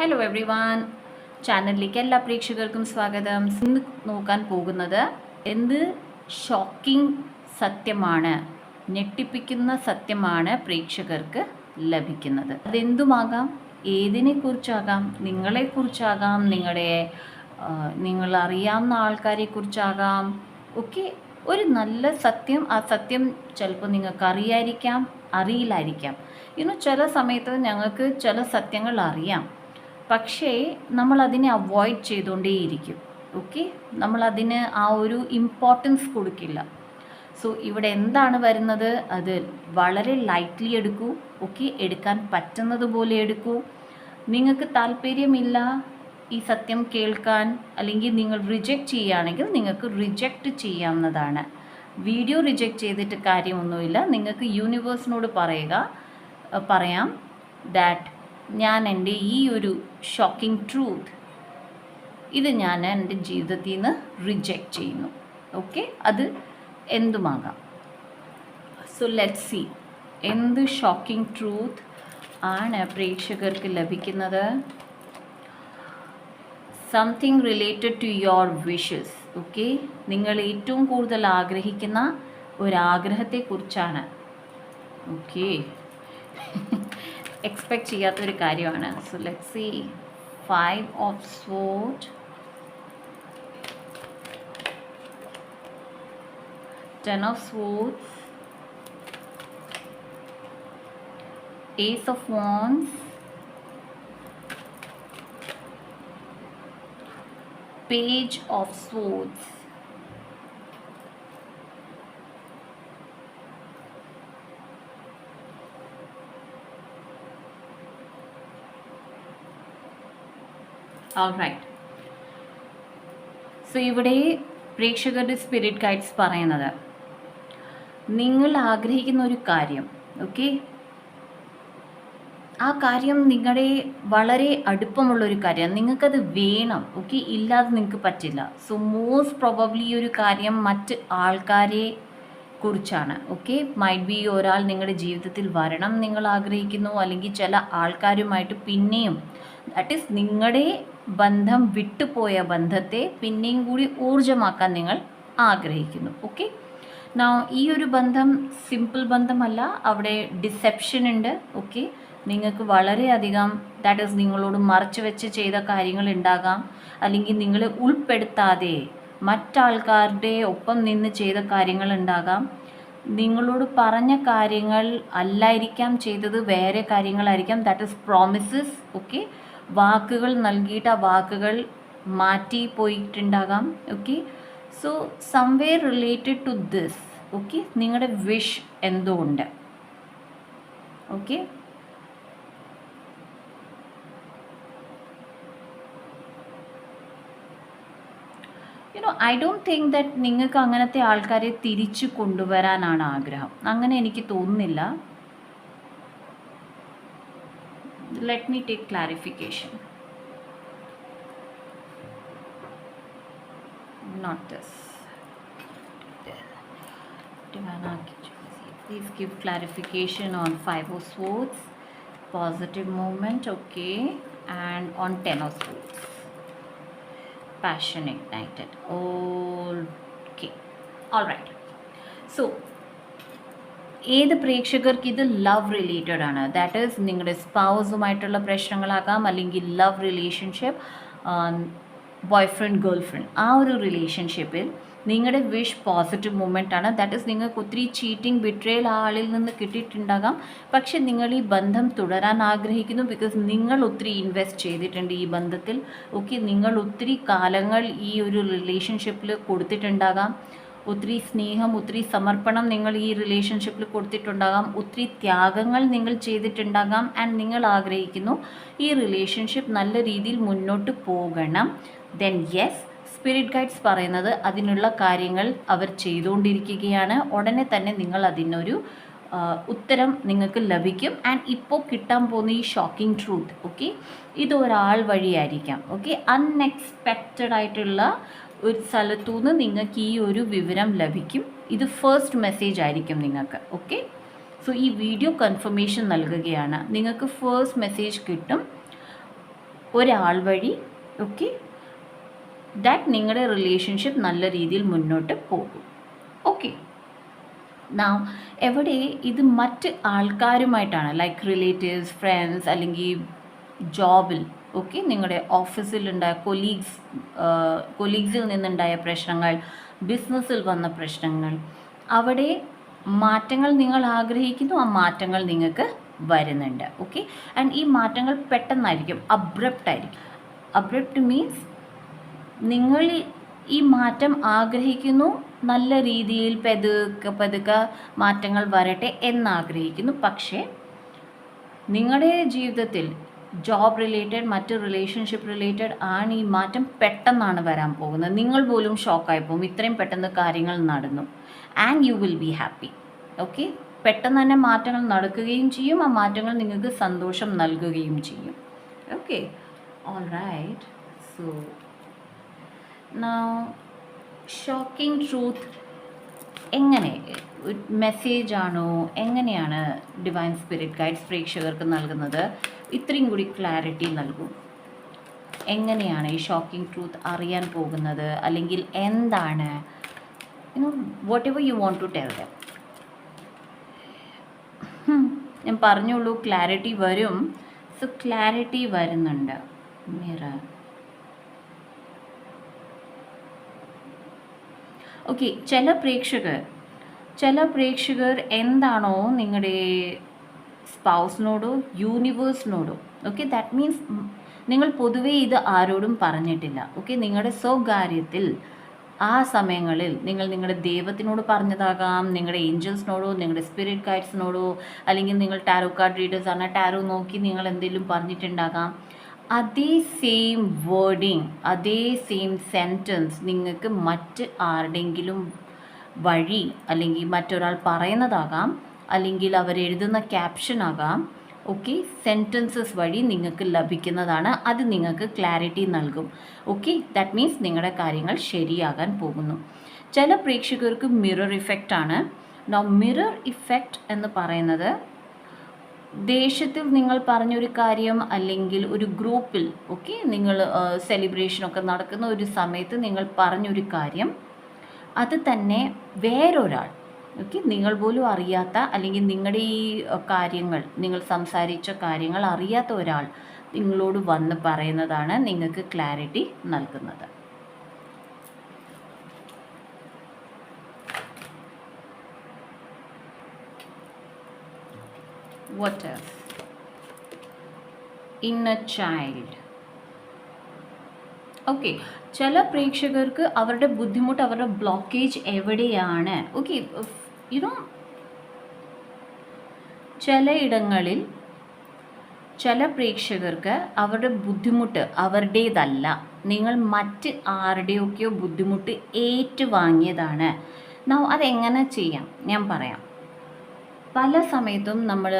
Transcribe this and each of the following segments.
Hello every one ചാനലിലേക്ക് എല്ലാ പ്രേക്ഷകർക്കും സ്വാഗതം. ഇന്ന് നോക്കാൻ പോകുന്നത് എന്ത് ഷോക്കിംഗ് സത്യമാണ് ഞെട്ടിപ്പിക്കുന്ന സത്യമാണ് പ്രേക്ഷകർക്ക് ലഭിക്കുന്നത്. അതെന്തുമാകാം? ഏതിനെക്കുറിച്ചാകാം? നിങ്ങളെക്കുറിച്ചാകാം? നിങ്ങളുടെ നിങ്ങൾ അറിയാവുന്ന ആൾക്കാരെക്കുറിച്ചാകാം? ഒക്കെ ഒരു നല്ല സത്യം ആ സത്യം ചിലപ്പോൾ നിങ്ങൾക്ക് അറിയായിരിക്കാം അറിയില്ലായിരിക്കാം. ഇന്ന് ചില സമയത്ത് ഞങ്ങൾക്ക് ചില സത്യങ്ങൾ അറിയാം. പക്ഷേ നമ്മളതിനെ അവോയ്ഡ് ചെയ്തുകൊണ്ടേയിരിക്കും ഓക്കെ നമ്മളതിന് ആ ഒരു ഇമ്പോർട്ടൻസ് കൊടുക്കില്ല. സോ ഇവിടെ എന്താണ് വരുന്നത്? അത് വളരെ ലൈറ്റ്ലി എടുക്കൂ. ഓക്കെ എടുക്കാൻ പറ്റുന്നത് പോലെ എടുക്കൂ. നിങ്ങൾക്ക് താല്പര്യമില്ല ഈ സത്യം കേൾക്കാൻ അല്ലെങ്കിൽ നിങ്ങൾ റിജക്റ്റ് ചെയ്യുകയാണെങ്കിൽ നിങ്ങൾക്ക് റിജക്റ്റ് ചെയ്യാവുന്നതാണ്. വീഡിയോ റിജക്റ്റ് ചെയ്തിട്ട് കാര്യമൊന്നുമില്ല. നിങ്ങൾക്ക് യൂണിവേഴ്സിനോട് പറയുക പറയാം ദാറ്റ് ഞാൻ എന്റെ ഈ ഒരു ഷോക്കിംഗ് ട്രൂത്ത് ഇത് ഞാൻ എന്റെ ജീവിതത്തിൽ നിന്ന് റിജക്റ്റ് ചെയ്യുന്നു. ഓക്കെ അത് എന്തുമാകാം? സൊ ലെറ്റ് സി എന്ത് ഷോക്കിംഗ് ട്രൂത്ത് ആണ് പ്രേക്ഷകർക്ക് ലഭിക്കുന്നത്? Something related to your wishes okay നിങ്ങൾ ഏറ്റവും കൂടുതൽ ആഗ്രഹിക്കുന്ന ഒരാഗ്രഹത്തെക്കുറിച്ചാണ്. ഓക്കെ എക്സ്പെക്റ്റ് ചെയ്യാത്തൊരു കാര്യമാണ് so let see five of swords ten of swords ace of wands page of swords Alright so ഇവിടെ പ്രേക്ഷകരുടെ സ്പിരിറ്റ് ഗൈഡ്സ് പറയുന്നത് നിങ്ങൾ ആഗ്രഹിക്കുന്ന ഒരു കാര്യം ഓക്കെ ആ കാര്യം നിങ്ങളുടെ വളരെ അടുപ്പമുള്ളൊരു കാര്യമാണ് നിങ്ങൾക്കത് വേണം ഓക്കെ ഇല്ലാതെ നിങ്ങൾക്ക് പറ്റില്ല. സോ മോസ്റ്റ് പ്രോബബ്ലി ഈ ഒരു കാര്യം മറ്റ് ആൾക്കാരെ കുറിച്ചാണ് ഓക്കെ മൈറ്റ് ബി ഒരാൾ നിങ്ങളുടെ ജീവിതത്തിൽ വരണം നിങ്ങൾ ആഗ്രഹിക്കുന്നു അല്ലെങ്കിൽ ചില ആൾക്കാരുമായിട്ട് പിന്നെയും ദാറ്റ് ഈസ് നിങ്ങളുടെ ബന്ധം വിട്ടുപോയ ബന്ധത്തെ പിന്നെയും കൂടി ഊർജമാക്കാൻ നിങ്ങൾ ആഗ്രഹിക്കുന്നു. ഓക്കെ നാ ഈ ഒരു ബന്ധം സിമ്പിൾ ബന്ധമല്ല. അവിടെ ഡിസെപ്ഷൻ ഉണ്ട്. ഓക്കെ നിങ്ങൾക്ക് വളരെയധികം ദാറ്റ് ഈസ് നിങ്ങളോട് മറച്ചു വെച്ച് ചെയ്ത കാര്യങ്ങൾ ഉണ്ടാകാം. അല്ലെങ്കിൽ നിങ്ങൾ ഉൾപ്പെടുത്താതെ മറ്റാൾക്കാരുടെ ഒപ്പം നിന്ന് ചെയ്ത കാര്യങ്ങൾ ഉണ്ടാകാം. നിങ്ങളോട് പറഞ്ഞ കാര്യങ്ങൾ അല്ലായിരിക്കാം ചെയ്തത്. വേറെ കാര്യങ്ങളായിരിക്കാം. ദാറ്റ് ഈസ് പ്രോമിസസ് ഓക്കെ വാക്കുകൾ നൽകിയിട്ട് ആ വാക്കുകൾ മാറ്റി പോയിട്ടുണ്ടാകാം okay so somewhere related to this okay നിങ്ങളുടെ വിഷ് എന്തുകൊണ്ട് okay you know I don't think that നിങ്ങൾക്ക് അങ്ങനത്തെ ആൾക്കാരെ തിരിച്ചു കൊണ്ടുവരാനാണ് ആഗ്രഹം. അങ്ങനെ എനിക്ക് തോന്നുന്നില്ല. let me take clarification. Not this. Please give clarification on 5 of swords. Positive moment, okay. And on 10 of swords. Passion ignited. Okay. All right. So ഏത് പ്രേക്ഷകർക്ക് ഇത് ലവ് റിലേറ്റഡ് ആണ്? ദാറ്റ് ഈസ് നിങ്ങളുടെ സ്പൗസുമായിട്ടുള്ള പ്രശ്നങ്ങളാകാം അല്ലെങ്കിൽ love relationship boyfriend girlfriend ആ ഒരു റിലേഷൻഷിപ്പിൽ നിങ്ങളുടെ വിഷ് പോസിറ്റീവ് മൂമെന്റ് ആണ്. ദാറ്റ് ഈസ് നിങ്ങൾക്ക് ഒത്തിരി ചീറ്റിംഗ് ബിട്രേൽ ആ ആളിൽ നിന്ന് കിട്ടിയിട്ടുണ്ടാകാം. പക്ഷെ നിങ്ങൾ ഈ ബന്ധം തുടരാൻ ആഗ്രഹിക്കുന്നു ബിക്കോസ് നിങ്ങൾ ഒത്തിരി ഇൻവെസ്റ്റ് ചെയ്തിട്ടുണ്ട് ഈ ബന്ധത്തിൽ. ഓക്കെ നിങ്ങൾ ഒത്തിരി കാലങ്ങൾ ഈ ഒരു റിലേഷൻഷിപ്പിൽ കൊടുത്തിട്ടുണ്ടാകാം. ഒത്തിരി സ്നേഹം ഒത്തിരി സമർപ്പണം നിങ്ങൾ ഈ റിലേഷൻഷിപ്പിൽ കൊടുത്തിട്ടുണ്ടാകാം. ഒത്തിരി ത്യാഗങ്ങൾ നിങ്ങൾ ചെയ്തിട്ടുണ്ടാകാം ആൻഡ് നിങ്ങൾ ആഗ്രഹിക്കുന്നു ഈ റിലേഷൻഷിപ്പ് നല്ല രീതിയിൽ മുന്നോട്ട് പോകണം. ദെൻ യെസ് സ്പിരിറ്റ് ഗൈഡ്സ് പറയുന്നത് അതിനുള്ള കാര്യങ്ങൾ അവർ ചെയ്തുകൊണ്ടിരിക്കുകയാണ്. ഉടനെ തന്നെ നിങ്ങൾ അതിനൊരു ഉത്തരം നിങ്ങൾക്ക് ലഭിക്കും. ആൻഡ് ഇപ്പോൾ കിട്ടാൻ പോകുന്ന ഈ ഷോക്കിംഗ് ട്രൂത്ത് ഓക്കെ ഇത് ഒരാൾ വഴിയായിരിക്കാം ഓക്കെ അൺഎക്സ്പെക്റ്റഡ് ആയിട്ടുള്ള ഒരു സ്ഥലത്തു നിന്ന് നിങ്ങൾക്ക് ഈ ഒരു വിവരം ലഭിക്കും. ഇത് ഫസ്റ്റ് മെസ്സേജ് ആയിരിക്കും നിങ്ങൾക്ക് ഓക്കെ സോ ഈ വീഡിയോ കൺഫർമേഷൻ നൽകുകയാണ്. നിങ്ങൾക്ക് ഫസ്റ്റ് മെസ്സേജ് കിട്ടും ഒരാൾ വഴി ഓക്കെ ദാറ്റ് നിങ്ങളുടെ റിലേഷൻഷിപ്പ് നല്ല രീതിയിൽ മുന്നോട്ട് പോകും ഓക്കെ നാ എവിടെ ഇത് മറ്റ് ആൾക്കാരുമായിട്ടാണ് ലൈക്ക് റിലേറ്റീവ്സ് ഫ്രണ്ട്സ് അല്ലെങ്കിൽ ജോബിൽ ഓക്കെ നിങ്ങളുടെ ഓഫീസിലുണ്ടായ കൊലീഗ്സ് കൊലീഗ്സിൽ നിന്നുണ്ടായ പ്രശ്നങ്ങൾ ബിസിനസ്സിൽ വന്ന പ്രശ്നങ്ങൾ അവിടെ മാറ്റങ്ങൾ നിങ്ങൾ ആഗ്രഹിക്കുന്നു ആ മാറ്റങ്ങൾ നിങ്ങൾക്ക് വരുന്നുണ്ട്. ഓക്കെ ആൻഡ് ഈ മാറ്റങ്ങൾ പെട്ടെന്നായിരിക്കും അബ്രപ്റ്റ് ആയിരിക്കും. അബ്രപ്റ്റ് മീൻസ് നിങ്ങൾ ഈ മാറ്റം ആഗ്രഹിക്കുന്നു നല്ല രീതിയിൽ പതുക്കെ പതുക്കെ മാറ്റങ്ങൾ വരട്ടെ എന്നാഗ്രഹിക്കുന്നു. പക്ഷേ നിങ്ങളുടെ ജീവിതത്തിൽ ജോബ് റിലേറ്റഡ് മറ്റ് റിലേഷൻഷിപ്പ് റിലേറ്റഡ് ആണ് ഈ മാറ്റം പെട്ടെന്നാണ് വരാൻ പോകുന്നത്. നിങ്ങൾ പോലും ഷോക്കായി പോകും. ഇത്രയും പെട്ടെന്ന് കാര്യങ്ങൾ നടന്നു. And you will be happy okay പെട്ടെന്ന് തന്നെ മാറ്റങ്ങൾ നടക്കുകയും ചെയ്യും. ആ മാറ്റങ്ങൾ നിങ്ങൾക്ക് സന്തോഷം നൽകുകയും ചെയ്യും. Okay all right so shocking truth എങ്ങനെ? മെസ്സേജ് ആണോ? എങ്ങനെയാണ് ഡിവൈൻ സ്പിരിറ്റ് ഗൈഡ്സ് പ്രേക്ഷകർക്ക് നൽകുന്നത്? ഇത്രയും കൂടി ക്ലാരിറ്റി നൽകും. എങ്ങനെയാണ് ഈ ഷോക്കിംഗ് ട്രൂത്ത് അറിയാൻ പോകുന്നത്? അല്ലെങ്കിൽ എന്താണ്? Whatever you want to tell them ഞാൻ പറഞ്ഞോളൂ ക്ലാരിറ്റി വരും. സോ ക്ലാരിറ്റി വരുന്നുണ്ട്. മിറർ ഓക്കെ ചില പ്രേക്ഷകർ ചില പ്രേക്ഷകർ എന്താണോ നിങ്ങളുടെ സ്പൗസിനോടോ യൂണിവേഴ്സിനോടോ ഓക്കെ ദാറ്റ് മീൻസ് നിങ്ങൾ പൊതുവേ ഇത് ആരോടും പറഞ്ഞിട്ടില്ല ഓക്കെ നിങ്ങളുടെ സ്വകാര്യത്തിൽ ആ സമയങ്ങളിൽ നിങ്ങൾ നിങ്ങളുടെ ദൈവത്തിനോട് പറഞ്ഞതാകാം നിങ്ങളുടെ ഏഞ്ചൽസിനോടോ നിങ്ങളുടെ സ്പിരിറ്റ് ഗൈഡ്സിനോടോ അല്ലെങ്കിൽ നിങ്ങൾ ടാരോ കാർഡ് റീഡേഴ്സ് ആണ് ടാരോ നോക്കി നിങ്ങൾ എന്തെങ്കിലും പറഞ്ഞിട്ടുണ്ടാകാം. അതേ സെയിം വേർഡിങ് അതേ സെയിം സെന്റൻസ് നിങ്ങൾക്ക് മറ്റ് ആരുടെങ്കിലും വഴി അല്ലെങ്കിൽ മറ്റൊരാൾ പറയുന്നതാകാം. അല്ലെങ്കിൽ അവർ എഴുതുന്ന ക്യാപ്ഷൻ ആകാം. ഓക്കെ സെന്റൻസസ് വഴി നിങ്ങൾക്ക് ലഭിക്കുന്നതാണ്. അത് നിങ്ങൾക്ക് ക്ലാരിറ്റി നൽകും. ഓക്കെ ദാറ്റ് മീൻസ് നിങ്ങളുടെ കാര്യങ്ങൾ ശരിയാകാൻ പോകുന്നു. ചില പ്രേക്ഷകർക്ക് മിറർ ഇഫക്റ്റ് ആണ്. നോ മിറർ ഇഫക്റ്റ് എന്ന് പറയുന്നത് ദേശത്തിൽ നിങ്ങൾ പറഞ്ഞൊരു കാര്യം അല്ലെങ്കിൽ ഒരു ഗ്രൂപ്പിൽ ഓക്കെ നിങ്ങൾ സെലിബ്രേഷനൊക്കെ നടക്കുന്ന ഒരു സമയത്ത് നിങ്ങൾ പറഞ്ഞൊരു കാര്യം അത് തന്നെ വേറൊരാൾ ഓക്കെ നിങ്ങൾ പോലും അറിയാത്ത അല്ലെങ്കിൽ നിങ്ങളുടെ ഈ കാര്യങ്ങൾ നിങ്ങൾ സംസാരിച്ച കാര്യങ്ങൾ അറിയാത്ത ഒരാൾ നിങ്ങളോട് വന്ന് പറയുന്നതാണ് നിങ്ങൾക്ക് ക്ലാരിറ്റി നൽകുന്നത്. What else? Inner child. Okay ചില പ്രേക്ഷകർക്ക് അവരുടെ ബുദ്ധിമുട്ട് അവരുടെ ബ്ലോക്കേജ് എവിടെയാണ്? ഓക്കെ യുനോ ചിലയിടങ്ങളിൽ ചില പ്രേക്ഷകർക്ക് അവരുടെ ബുദ്ധിമുട്ട് അവരുടേതല്ല. നിങ്ങൾ മറ്റ് ആരുടെയൊക്കെയോ ബുദ്ധിമുട്ട് ഏറ്റുവാങ്ങിയതാണ്. നാം അതെങ്ങനെ ചെയ്യാം? ഞാൻ പറയാം. പല സമയത്തും നമ്മൾ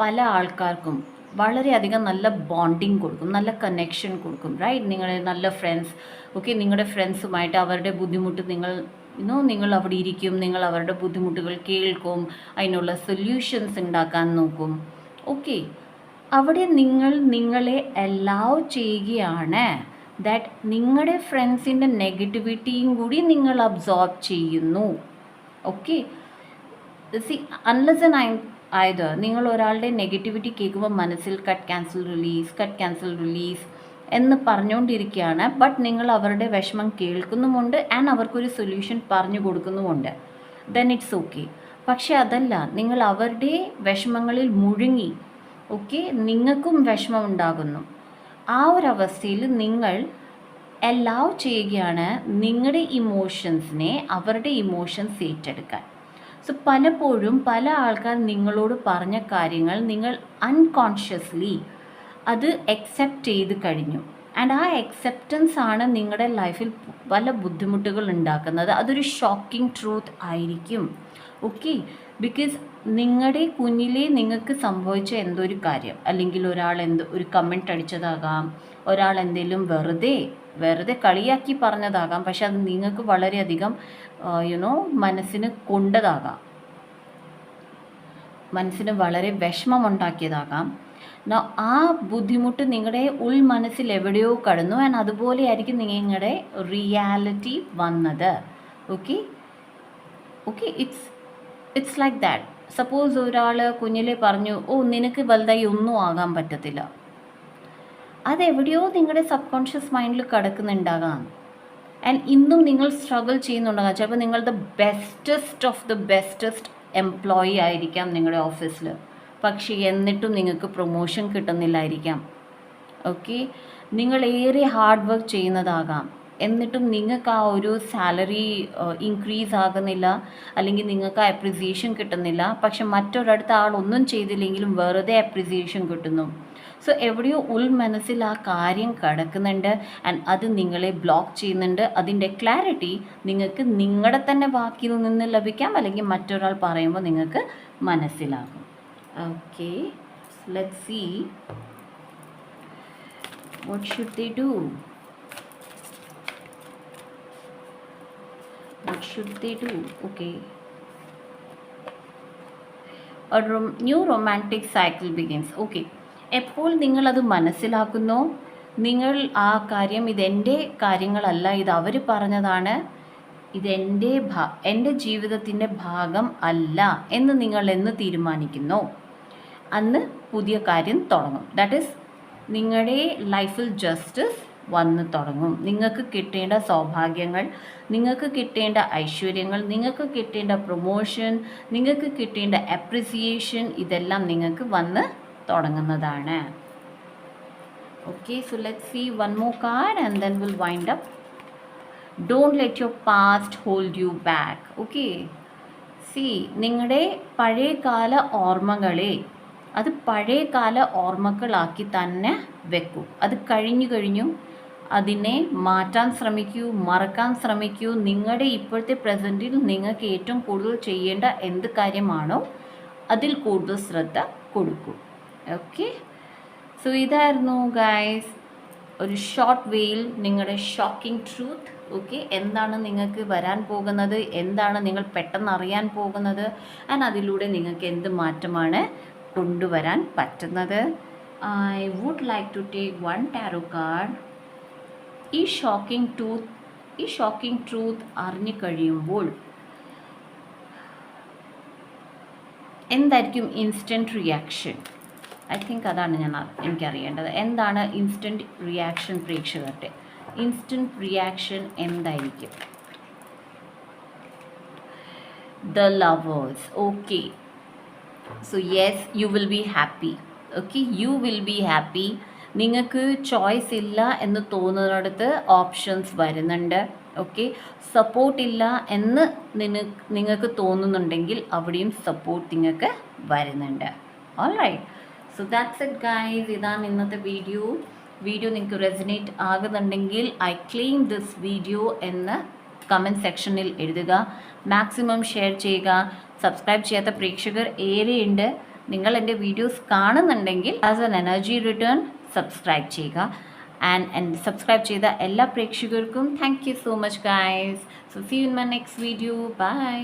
പല ആൾക്കാർക്കും വളരെയധികം നല്ല ബോണ്ടിങ് കൊടുക്കും നല്ല കണക്ഷൻ കൊടുക്കും റൈറ്റ് നിങ്ങളുടെ നല്ല ഫ്രണ്ട്സ് ഓക്കെ നിങ്ങളുടെ ഫ്രണ്ട്സുമായിട്ട് അവരുടെ ബുദ്ധിമുട്ട് നിങ്ങൾ ഇന്നോ നിങ്ങൾ അവിടെ ഇരിക്കും നിങ്ങൾ അവരുടെ ബുദ്ധിമുട്ടുകൾ കേൾക്കും അതിനുള്ള സൊല്യൂഷൻസ് ഉണ്ടാക്കാൻ നോക്കും. ഓക്കെ അവിടെ നിങ്ങൾ നിങ്ങളെ അലാവ് ചെയ്യുകയാണ് ദാറ്റ് നിങ്ങളുടെ ഫ്രണ്ട്സിന്റെ നെഗറ്റിവിറ്റിയും കൂടി നിങ്ങൾ അബ്സോർബ് ചെയ്യുന്നു. Okay see unless and I ആയത് നിങ്ങൾ ഒരാളുടെ നെഗറ്റിവിറ്റി കേൾക്കുമ്പോൾ മനസ്സിൽ cut cancel release cut cancel release എന്ന് പറഞ്ഞുകൊണ്ടിരിക്കുകയാണ്. ബട്ട് നിങ്ങൾ അവരുടെ വിഷമം കേൾക്കുന്നുമുണ്ട് ആൻഡ് അവർക്കൊരു സൊല്യൂഷൻ പറഞ്ഞു കൊടുക്കുന്നുമുണ്ട്. ദെൻ ഇറ്റ്സ് ഓക്കെ പക്ഷെ അതല്ല നിങ്ങൾ അവരുടെ വിഷമങ്ങളിൽ മുഴുങ്ങി ഓക്കെ നിങ്ങൾക്കും വിഷമം ഉണ്ടാകുന്നു. ആ ഒരു അവസ്ഥയിൽ നിങ്ങൾ അലൗ ചെയ്യുകയാണ് നിങ്ങളുടെ ഇമോഷൻസിനെ അവരുടെ ഇമോഷൻസ് ഏറ്റെടുക്കാൻ. സോ പലപ്പോഴും പല ആൾക്കാർ നിങ്ങളോട് പറഞ്ഞ കാര്യങ്ങൾ നിങ്ങൾ അൺകോൺഷ്യസ്ലി അത് അക്സെപ്റ്റ് ചെയ്ത് കഴിഞ്ഞു. ആൻഡ് ആ അക്സെപ്റ്റൻസ് ആണ് നിങ്ങളുടെ ലൈഫിൽ പല ബുദ്ധിമുട്ടുകൾ ഉണ്ടാക്കുന്നത്. അതൊരു ഷോക്കിംഗ് ട്രൂത്ത് ആയിരിക്കും. ഓക്കെ ബിക്കോസ് നിങ്ങളുടെ കുഞ്ഞിലെ നിങ്ങൾക്ക് സംഭവിച്ച എന്തോ കാര്യം? അല്ലെങ്കിൽ ഒരാൾ എന്തോ ഒരു കമന്റ് അടിച്ചതാകാം. ഒരാൾ എന്തെങ്കിലും വെറുതെ വെറുതെ കളിയാക്കി പറഞ്ഞതാകാം. പക്ഷെ അത് നിങ്ങൾക്ക് വളരെയധികം യുനോ മനസ്സിന് കൊണ്ടതാകാം. മനസ്സിന് വളരെ വിഷമമുണ്ടാക്കിയതാകാം ആ ബുദ്ധിമുട്ട് നിങ്ങളുടെ ഉൾ മനസ്സിൽ എവിടെയോ കടന്നു. ആൻഡ് അതുപോലെയായിരിക്കും നിങ്ങളുടെ റിയാലിറ്റി വന്നത്. Okay okay it's it's like that suppose ഒരാൾ കുഞ്ഞിലെ പറഞ്ഞു ഓ നിനക്ക് വലുതായി ഒന്നും ആകാൻ പറ്റത്തില്ല. അതെവിടെയോ നിങ്ങളുടെ സബ് കോൺഷ്യസ് മൈൻഡിൽ കിടക്കുന്നുണ്ടാകാം. ആൻഡ് ഇന്നും നിങ്ങൾ സ്ട്രഗിൾ ചെയ്യുന്നുണ്ടാകാം. ചിലപ്പോൾ നിങ്ങളുടെ bestest of the bestest employee ആയിരിക്കാം നിങ്ങളുടെ ഓഫീസിൽ പക്ഷേ എന്നിട്ടും നിങ്ങൾക്ക് പ്രൊമോഷൻ കിട്ടുന്നില്ലായിരിക്കാം. ഓക്കെ നിങ്ങൾ ഏറെ ഹാർഡ് വർക്ക് ചെയ്യുന്നതാകാം. എന്നിട്ടും നിങ്ങൾക്ക് ആ ഒരു സാലറി ഇൻക്രീസ് ആകുന്നില്ല. അല്ലെങ്കിൽ നിങ്ങൾക്ക് ആ അപ്രിസിയേഷൻ കിട്ടുന്നില്ല. പക്ഷെ മറ്റൊരിടത്ത് ആൾ ഒന്നും ചെയ്തില്ലെങ്കിലും വെറുതെ അപ്രിസിയേഷൻ കിട്ടുന്നു. സോ എവിടെയോ ഉൾമനസ്സിൽ ആ കാര്യം കിടക്കുന്നുണ്ട്. ആൻഡ് അത് നിങ്ങളെ ബ്ലോക്ക് ചെയ്യുന്നുണ്ട്. അതിന്റെ ക്ലാരിറ്റി നിങ്ങൾക്ക് നിങ്ങളുടെ തന്നെ വാക്കിൽ നിന്ന് ലഭിക്കാം. അല്ലെങ്കിൽ മറ്റൊരാൾ പറയുമ്പോൾ നിങ്ങൾക്ക് മനസ്സിലാകും. Okay let's see. What should they do? What should they do? Okay. A rom- new romantic cycle begins. Okay. എപ്പോൾ നിങ്ങളത് മനസ്സിലാക്കുന്നോ? നിങ്ങൾ ആ കാര്യം ഇതെന്റെ കാര്യങ്ങളല്ല ഇത് അവർ പറഞ്ഞതാണ്. ഇതെന്റെ ഭാ എന്റെ ജീവിതത്തിന്റെ ഭാഗം അല്ല എന്ന് നിങ്ങൾ എന്ന് തീരുമാനിക്കുന്നോ. അന്ന് പുതിയ കാര്യം തുടങ്ങും. ദാറ്റ് ഈസ് നിങ്ങളുടെ ലൈഫിൽ ജസ്റ്റിസ് വന്ന് തുടങ്ങും. നിങ്ങൾക്ക് കിട്ടേണ്ട സൗഭാഗ്യങ്ങൾ നിങ്ങൾക്ക് കിട്ടേണ്ട ഐശ്വര്യങ്ങൾ നിങ്ങൾക്ക് കിട്ടേണ്ട പ്രൊമോഷൻ നിങ്ങൾക്ക് കിട്ടേണ്ട അപ്രിസിയേഷൻ ഇതെല്ലാം നിങ്ങൾക്ക് വന്ന് തുടങ്ങുന്നതാണ്. Okay so let see one more card and then will wind up don't let your past hold you back okay see നിങ്ങളുടെ പഴയകാല ഓർമ്മകളെ അത് പഴയകാല ഓർമ്മകളാക്കി തന്നെ വെക്കൂ. അത് കഴിഞ്ഞു കഴിഞ്ഞു അതിനെ മാറ്റാൻ ശ്രമിക്കൂ മറക്കാൻ ശ്രമിക്കൂ. നിങ്ങളുടെ ഇപ്പോഴത്തെ പ്രസന്റിൽ നിങ്ങൾക്ക് ഏറ്റവും കൂടുതൽ ചെയ്യേണ്ട എന്ത് കാര്യമാണോ അതിൽ കൂടുതൽ ശ്രദ്ധ കൊടുക്കൂ. ഓക്കെ? സോ ഇതായിരുന്നു ഗായ്സ് ഒരു ഷോർട്ട് വേയിൽ നിങ്ങളുടെ ഷോക്കിംഗ് ട്രൂത്ത് ഓക്കെ? എന്താണ് നിങ്ങൾക്ക് വരാൻ പോകുന്നത്? എന്താണ് നിങ്ങൾ പെട്ടെന്ന് അറിയാൻ പോകുന്നത്? ആൻഡ് അതിലൂടെ നിങ്ങൾക്ക് എന്ത് മാറ്റമാണ് കൊണ്ടുവരാൻ പറ്റുന്നത്? I would like to take one tarot card ഈ ഷോക്കിംഗ് ട്രൂത്ത് ഈ ഷോക്കിംഗ് ട്രൂത്ത് അറിഞ്ഞു കഴിയുമ്പോൾ എന്തായിരിക്കും ഇൻസ്റ്റന്റ് റിയാക്ഷൻ ഐ തിങ്ക് അതാണ് ഞാൻ എനിക്കറിയേണ്ടത്. എന്താണ് ഇൻസ്റ്റന്റ് റിയാക്ഷൻ പ്രേക്ഷകരുടെ? ഇൻസ്റ്റന്റ് റിയാക്ഷൻ എന്തായിരിക്കും? The lovers okay so yes you will be happy okay you will be happy നിങ്ങൾക്ക് ചോയ്സ് ഇല്ല എന്ന് തോന്നുന്നിടത്ത് ഓപ്ഷൻസ് വരുന്നുണ്ട്. ഓക്കെ സപ്പോർട്ട് ഇല്ല എന്ന് നിന നിങ്ങൾക്ക് തോന്നുന്നുണ്ടെങ്കിൽ അവിടെയും സപ്പോർട്ട് നിങ്ങൾക്ക് വരുന്നുണ്ട്. All right so that's it guys ഇതാണ് ഇന്നത്തെ വീഡിയോ വീഡിയോ നിങ്ങൾക്ക് റെസിനേറ്റ് ആകുന്നുണ്ടെങ്കിൽ ഐ ക്ലെയിം ദിസ് വീഡിയോ എന്ന് കമന്റ് സെക്ഷനിൽ എഴുതുക. മാക്സിമം ഷെയർ ചെയ്യുക. സബ്സ്ക്രൈബ് ചെയ്യാത്ത പ്രേക്ഷകർ ഏറെയുണ്ട്. നിങ്ങൾ എന്റെ വീഡിയോസ് കാണുന്നുണ്ടെങ്കിൽ as an energy return subscribe ചെയ്യുക. ആൻഡ് എന്റെ സബ്സ്ക്രൈബ് ചെയ്ത എല്ലാ പ്രേക്ഷകർക്കും thank you so much guys so see in my next video bye